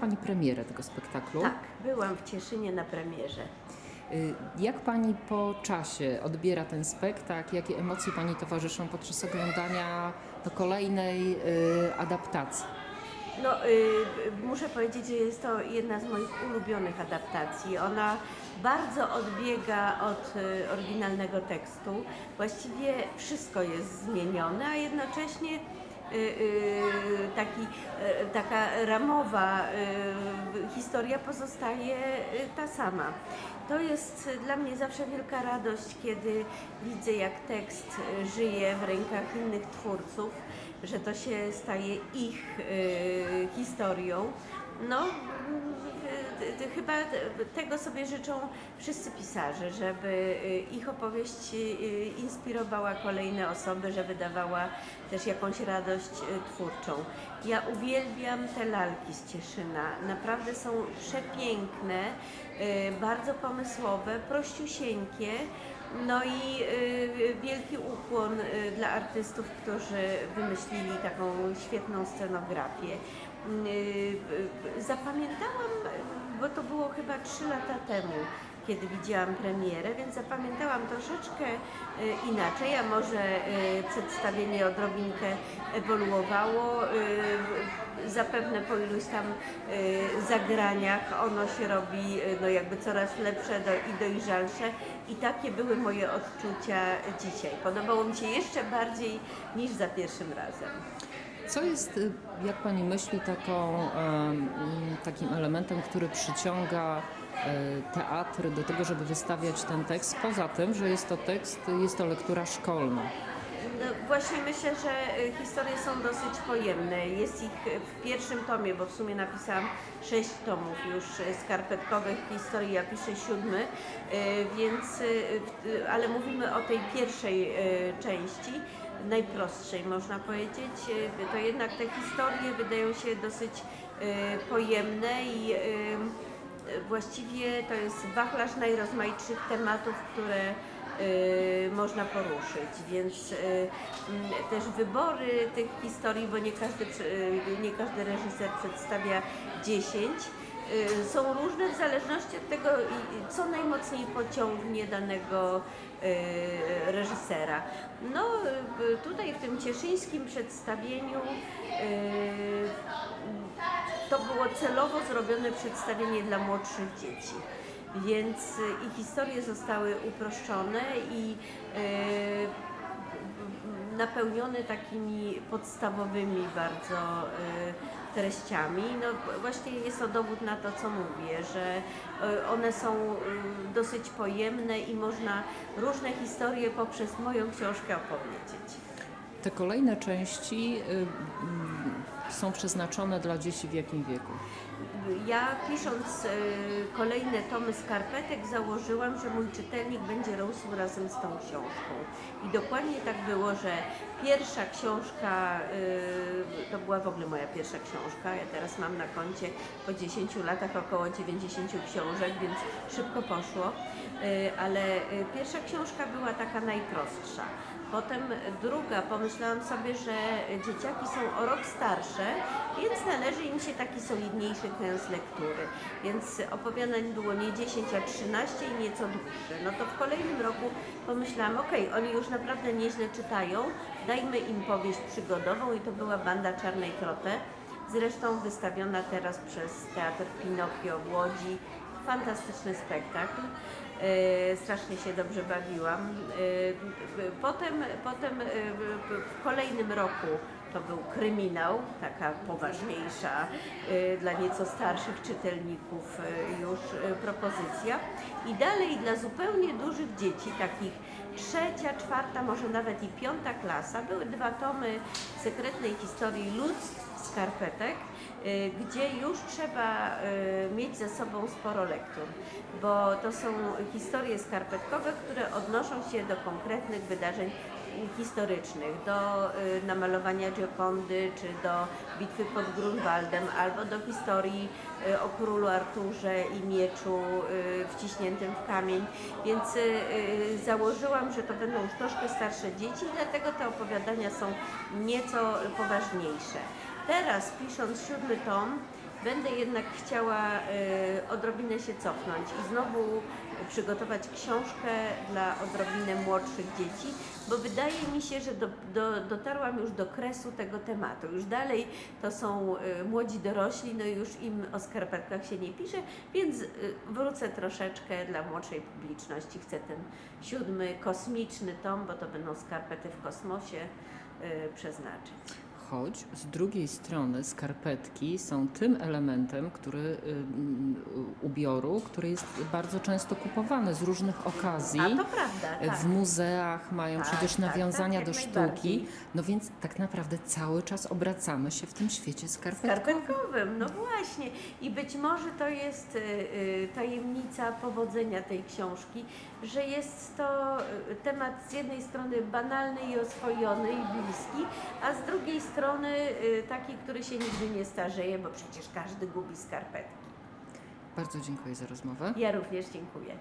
Pani premierę tego spektaklu. Tak, byłam w Cieszynie na premierze. Y, Jak Pani po czasie odbiera ten spektakl? Jakie emocje Pani towarzyszą podczas oglądania do kolejnej y, adaptacji? No, y, muszę powiedzieć, że jest to jedna z moich ulubionych adaptacji. Ona bardzo odbiega od y, oryginalnego tekstu. Właściwie wszystko jest zmienione, a jednocześnie taki, y, taka ramowa y, historia pozostaje y, ta sama. To jest dla mnie zawsze wielka radość, kiedy widzę, jak tekst y, żyje w rękach innych twórców, że to się staje ich y, historią. No, y, y, chyba tego sobie życzą wszyscy pisarze, żeby y, ich opowieść y, inspirowała kolejne osoby, żeby dawała też jakąś radość y, twórczą. Ja uwielbiam te lalki z Cieszyna. Naprawdę są przepiękne, y, bardzo pomysłowe, prościusieńkie. No i y, wielki ukłon y, dla artystów, którzy wymyślili taką świetną scenografię. Y, y, Zapamiętałam, bo to było chyba 3 lata temu, kiedy widziałam premierę, więc zapamiętałam troszeczkę y, inaczej, a może przedstawienie odrobinkę ewoluowało. Zapewne po iluś tam zagraniach ono się robi no jakby coraz lepsze i dojrzalsze i takie były moje odczucia dzisiaj. Podobało mi się jeszcze bardziej niż za pierwszym razem. Co jest, y, jak Pani myśli, taką, mm, takim elementem, który przyciąga e, teatr do tego, żeby wystawiać ten tekst, poza tym, że jest to tekst, jest to lektura szkolna? No, właśnie myślę, że y, historie są dosyć pojemne. Jest ich y, w pierwszym tomie, bo w sumie napisałam sześć tomów już y, skarpetkowych historii, ja piszę siódmy, więc, ale mówimy o tej pierwszej części, najprostszej można powiedzieć. To jednak te historie wydają się dosyć pojemne i właściwie to jest wachlarz najrozmaitszych tematów, które można poruszyć, więc y, mm, też wybory tych historii, bo nie każdy, y, nie każdy reżyser przedstawia 10, y, są różne w zależności od tego, co najmocniej pociągnie danego y, reżysera. No y, tutaj w tym cieszyńskim przedstawieniu y, to było celowo zrobione przedstawienie dla młodszych dzieci. Więc y, ich historie zostały uproszczone i y, napełnione takimi podstawowymi bardzo y, treściami. No właśnie jest to dowód na to, co mówię, że one są dosyć pojemne i można różne historie poprzez moją książkę opowiedzieć. Te kolejne części mm, są przeznaczone dla dzieci w jakim wieku? Ja pisząc e, kolejne tomy skarpetek założyłam, że mój czytelnik będzie rósł razem z tą książką. I dokładnie tak było, że pierwsza książka, e, to była w ogóle moja pierwsza książka, ja teraz mam na koncie po 10 latach około 90 książek, więc szybko poszło, E, ale pierwsza książka była taka najprostsza. Potem druga, pomyślałam sobie, że dzieciaki są o rok starsze, więc należy im się taki solidniejszy kęs lektury. Więc opowiadań było nie 10, a 13 i nieco dłuższe. No to w kolejnym roku pomyślałam, okej, oni już naprawdę nieźle czytają, dajmy im powieść przygodową i to była Banda Czarnej Krote. Zresztą wystawiona teraz przez Teatr Pinokio w Łodzi. Fantastyczny spektakl. E, strasznie się dobrze bawiłam. E, potem, potem e, w kolejnym roku to był kryminał, taka poważniejsza dla nieco starszych czytelników już propozycja. I dalej dla zupełnie dużych dzieci, takich trzecia, czwarta, może nawet i piąta klasa, były dwa tomy sekretnej historii ludzkich skarpetek, y, gdzie już trzeba y, mieć ze sobą sporo lektur, bo to są historie skarpetkowe, które odnoszą się do konkretnych wydarzeń historycznych, do y, namalowania Giocondy, czy do bitwy pod Grunwaldem, albo do historii o królu Arturze i mieczu wciśniętym w kamień, więc założyłam, że to będą już troszkę starsze dzieci, dlatego te opowiadania są nieco poważniejsze. Teraz pisząc siódmy tom, będę jednak chciała y, odrobinę się cofnąć i znowu przygotować książkę dla odrobinę młodszych dzieci, bo wydaje mi się, że do, do, dotarłam już do kresu tego tematu. Już dalej to są y, młodzi dorośli, no już im o skarpetkach się nie pisze, więc y, wrócę troszeczkę dla młodszej publiczności. Chcę ten siódmy kosmiczny tom, bo to będą skarpety w kosmosie, przeznaczyć. Choć z drugiej strony skarpetki są tym elementem, który y, ubioru, który jest bardzo często kupowany z różnych okazji. A to prawda, tak. W muzeach mają Tak, przecież tak, nawiązania tak, do sztuki. No więc tak naprawdę cały czas obracamy się w tym świecie skarpetkowym. Skarpetkowym, no właśnie. I być może to jest y, y, tajemnica powodzenia tej książki, że jest to temat z jednej strony banalny i oswojony i bliski, a z drugiej strony y, taki, który się nigdy nie starzeje, bo przecież każdy gubi skarpetki. Bardzo dziękuję za rozmowę. Ja również dziękuję.